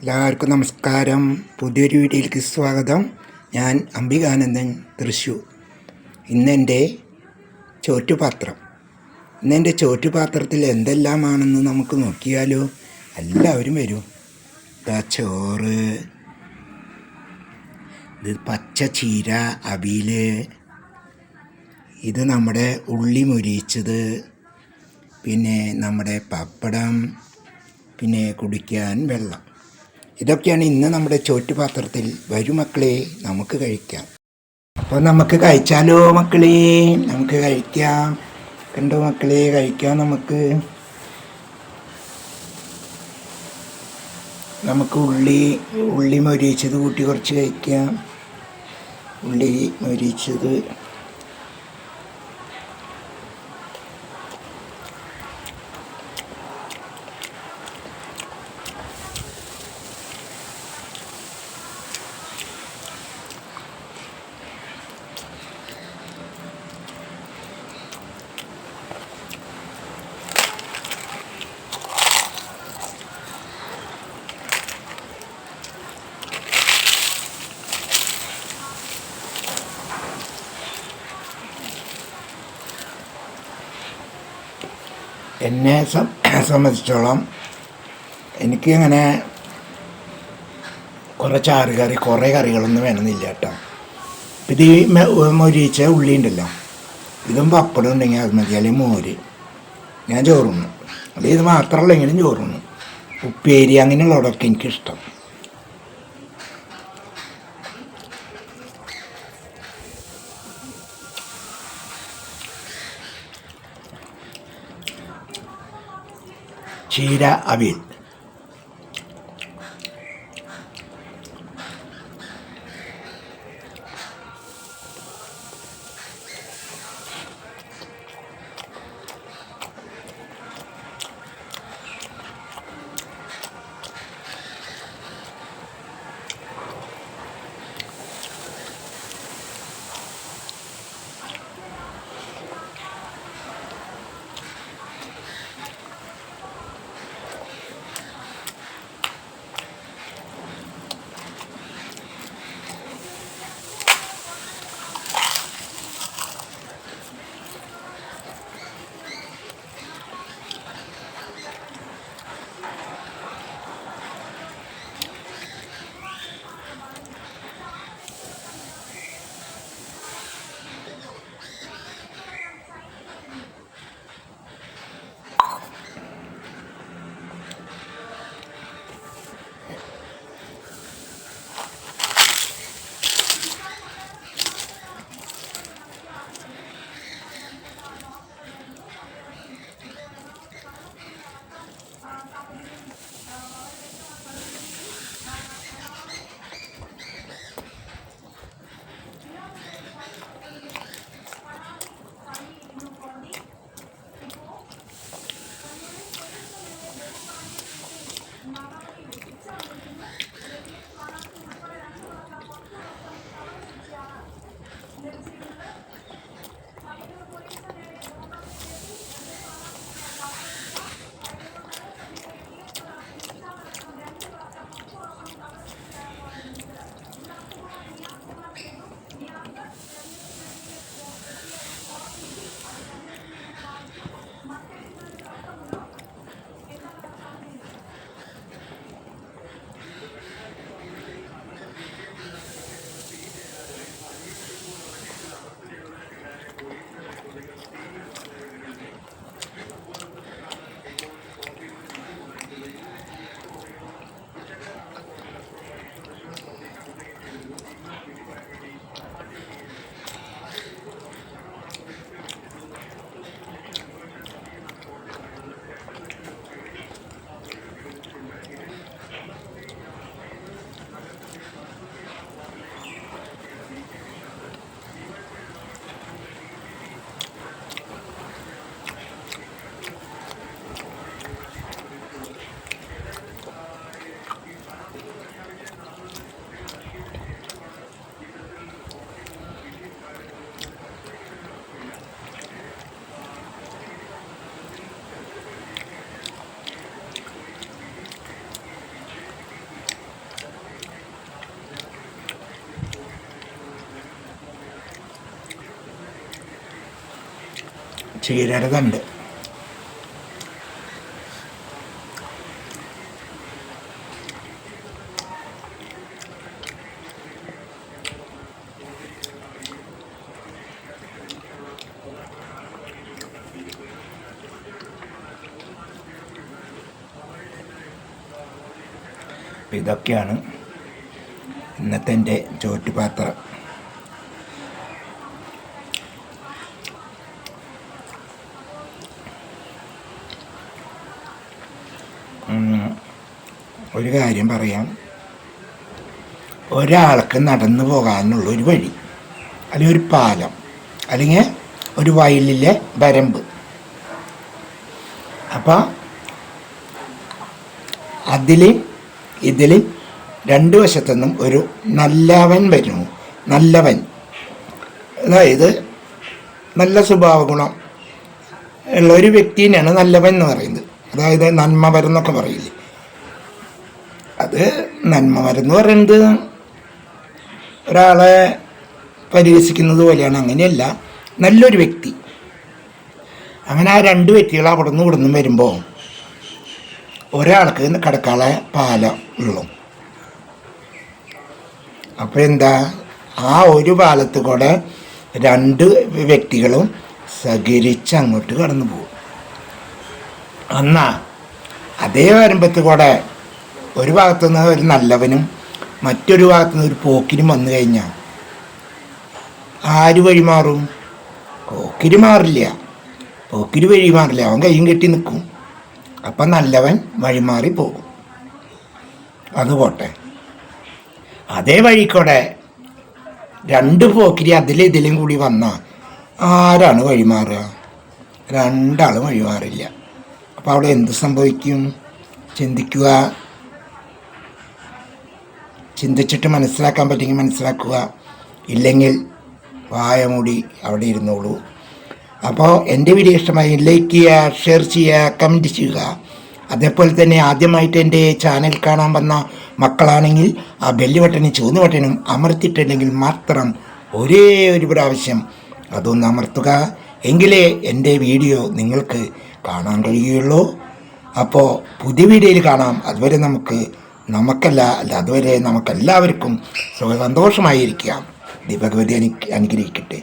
എല്ലാവർക്കും നമസ്കാരം. പുതിയൊരു വീഡിയോയിലേക്ക് സ്വാഗതം. ഞാൻ അംബികാനന്ദൻ തൃശ്ശൂർ. ഇന്നെന്റെ ചോറ്റുപാത്രം. ഇന്നെന്റെ ചോറ്റുപാത്രത്തിൽ എന്തെല്ലാമാണെന്ന് നമുക്ക് നോക്കിയാലോ? എല്ലാവരും വരും. ഇതാ ചോറ്. ഇത് പച്ച ചീര അവിയിൽ. ഇത് നമ്മുടെ ഉള്ളി മുരിച്ചത് പിന്നെ നമ്മുടെ പപ്പടം. പിന്നെ കുടിക്കാൻ വെള്ളം. ഇതൊക്കെയാണ് ഇന്ന് നമ്മുടെ ചോറ്റുപാത്രത്തിൽ വരും മക്കളെ നമുക്ക് കഴിക്കാം. അപ്പോൾ നമുക്ക് കഴിച്ചാലോ മക്കളെ? നമുക്ക് കഴിക്കാം. കണ്ടോ മക്കളെ കഴിക്കാം നമുക്ക്. നമുക്ക് ഉള്ളി ഉള്ളി മൊരിച്ചത് കൂട്ടി കുറച്ച് കഴിക്കാം. ഉള്ളി മൊരിച്ചത് എന്നെ സംബന്ധിച്ചോളം എനിക്ക് അങ്ങനെ കുറേ ചാറ് കറി കുറേ കറികളൊന്നും വേണമെന്നില്ല കേട്ടോ. ഇത് മൊരിച്ച ഉള്ളി ഉണ്ടല്ലോ ഇതും പപ്പടം ഉണ്ടെങ്കിൽ അത് മതി. അല്ലെങ്കിൽ മോര്. ഞാൻ ചോറുണ്ണു. അല്ലെങ്കിൽ ഇത് മാത്രമല്ല എങ്കിലും ചോറുണ്ണു. ഉപ്പേരി അങ്ങനെയുള്ളതൊക്കെ എനിക്കിഷ്ടം. ചീര അവിയൽ ചീരയുടെ തണ്ട് അപ്പം ഇതൊക്കെയാണ് ഇന്നത്തെ എന്റെ ചോറ്റുപാത്രം. ഒരു കാര്യം പറയാം. ഒരാൾക്ക് നടന്നു പോകാനുള്ള ഒരു വഴി അല്ലെങ്കിൽ ഒരു പാലം അല്ലെങ്കിൽ ഒരു വയലിലെ വരമ്പ്. അപ്പം അതിൽ ഇതിൽ രണ്ട് വശത്തുനിന്നും ഒരു നല്ലവൻ വരുന്നു നല്ലവൻ. അതായത് നല്ല സ്വഭാവ ഗുണം ഉള്ള ഒരു വ്യക്തിനെയാണ് നല്ലവൻ എന്ന് പറയുന്നത്. അതായത് നന്മ മരുന്നൊക്കെ പറയില്ലേ? അത് നന്മ മരുന്ന് പറയുന്നത് ഒരാളെ പരിഹസിക്കുന്നത് പോലെയാണ്. അങ്ങനെയല്ല. നല്ലൊരു വ്യക്തി. അങ്ങനെ ആ രണ്ട് വ്യക്തികൾ അവിടെ നിന്ന് ഇവിടെ നിന്ന് വരുമ്പോൾ ഒരാൾക്ക് കടക്കാളെ പാലം ഉള്ളു. അപ്പോൾ എന്താ? ആ ഒരു പാലത്ത് കൂടെ രണ്ട് വ്യക്തികളും സഹകരിച്ച് അങ്ങോട്ട് കടന്നു പോകും. എന്നാ അതേ വരുമ്പത്ത് കൂടെ ഒരു ഭാഗത്തു നിന്ന് ഒരു നല്ലവനും മറ്റൊരു ഭാഗത്തു നിന്ന് ഒരു പോക്കിനും വന്നു കഴിഞ്ഞാൽ ആര് വഴി മാറും? പോക്കിരി മാറില്ല. പോക്കിരി വഴി മാറില്ല. അവൻ കയ്യും കെട്ടി നിൽക്കും അപ്പം നല്ലവൻ വഴി വഴിമാറി പോകും. അത് പോട്ടെ. അതേ വഴിക്കൂടെ രണ്ട് പോക്കിരി അതിലും കൂടി വന്നാൽ ആരാണ് വഴിമാറുക രണ്ടാളും വഴിമാറില്ല അപ്പോൾ അവിടെ എന്ത് സംഭവിക്കും? ചിന്തിക്കുക. ചിന്തിച്ചിട്ട് മനസ്സിലാക്കാൻ പറ്റുമെങ്കിൽ മനസ്സിലാക്കുക. ഇല്ലെങ്കിൽ വായ മൂടി അവിടെ ഇരുന്നോളൂ. അപ്പോൾ എന്റെ വീഡിയോ ഇഷ്ടമായി ലൈക്ക് ചെയ്യുക ഷെയർ ചെയ്യുക കമന്റ് ചെയ്യുക. അതേപോലെ തന്നെ ആദ്യമായിട്ട് എന്റെ ചാനൽ കാണാൻ വന്ന മക്കളാണെങ്കിൽ ആ ബെല്ല് ബട്ടനും ചുവന്ന ബട്ടനും അമർത്തിയിട്ടുണ്ടെങ്കിൽ മാത്രം ഒരേ ഒരു പ്രാവശ്യം അതൊന്ന് അമർത്തുക. എങ്കിലേ എന്റെ വീഡിയോ നിങ്ങൾക്ക് കാണാൻ കഴിയുള്ളൂ അപ്പോൾ പുതിയ വീഡിയോയിൽ കാണാം. അതുവരെ നമുക്ക് നമുക്കല്ല അല്ല അതുവരെ നമുക്കെല്ലാവർക്കും സുഖ സന്തോഷമായിരിക്കാം. ദീപകവതി അനു അനുഗ്രഹിക്കട്ടെ.